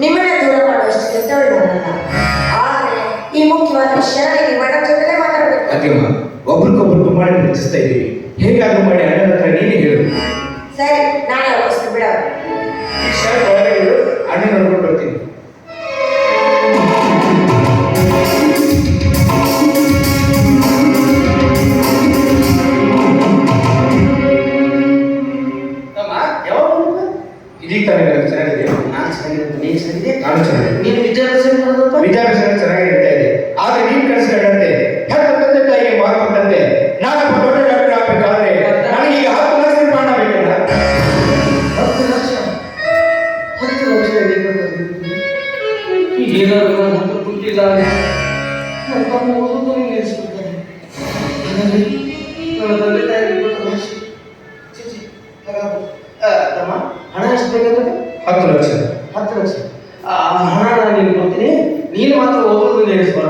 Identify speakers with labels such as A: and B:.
A: ನಿಮ್ಮನ್ನ ದೂರ ಮಾಡುವಷ್ಟು ಕೆಟ್ಟವಳು ನಾನಲ್ಲ ಆದರೆ ಈ ಮುಖ್ಯವಾದ ವಿಷಯ ಮೇಡಮ್ ಜೊತೆಲೇ ಮಾತಾಡಬೇಕು.
B: ಅದೇಮ್ಮ ಒಬ್ರಿಗೊಬ್ರು ಮಾಡಿ ಪ್ರೀತಿಸ್ತಾ ಇದ್ದೀವಿ ಹೇಗಾದ್ರೂ ಮಾಡಿ ಅಣ್ಣನ ಹತ್ರ ನೀನೇ ಹೇಳು.
A: ಸರಿ ನಾನೇ ಒಪ್ಪಿಸ್ತು ಬಿಡ
B: ಇದೀಗ ತರ ನನಗೆ ಚೆನ್ನಾಗಿದೆ
C: ನಾನು ಚೆನ್ನಾಗಿರೋದು ನೀನು ಚೆನ್ನಾಗಿದೆ
B: ನಾನು ಚೆನ್ನಾಗಿದೆ
C: ನೀನು ವಿದ್ಯಾಭ್ಯಾಸ?
B: ವಿದ್ಯಾಭ್ಯಾಸ ಚೆನ್ನಾಗಿ ನಡೀತಾ ಇದೆ ಆದ್ರೆ ನೀನ್ ಕಳಿಸ್ಕೊಂಡಂತೆ ಹೆತ್ತ ತಂದೆ ತಾಯಿಗೆ ಮಾರ್ಕೊಂಡಂತೆ ನಾನು ದೊಡ್ಡ ಡಾಕ್ಟರ್ ಆಗ್ಬೇಕಾದ್ರೆ ನನಗೆ ಈಗ ಹತ್ತು ಲಕ್ಷ ರೂಪಾಯಿ ಬೇಕಲ್ಲ.
C: ಹತ್ತು ಲಕ್ಷ? ಹತ್ತು ಲಕ್ಷ ಏನಾದ್ರು ಹತ್ತು ದುಡ್ಡಿಲ್ಲ ನನ್ನ ತಮ್ಮ ನನ್ನ ತಂದೆ ತಾಯಿಗೆ ಕೊಟ್ಟ ತಮ್ಮ ಬೇಕಾದ್ರೆ
B: ಹತ್ತು ಲಕ್ಷ
C: ಹತ್ತು ಲಕ್ಷ ಆ ಹಣ ನಾನು ನಿನ್ಗೆ ಕೊಡ್ತೀನಿ ನೀನು ಮಾತ್ರ ಓದೋದನ್ನು ನಿಲ್ಲಿಸ್ಬಾರ್ದು
B: ಅಣ್ಣ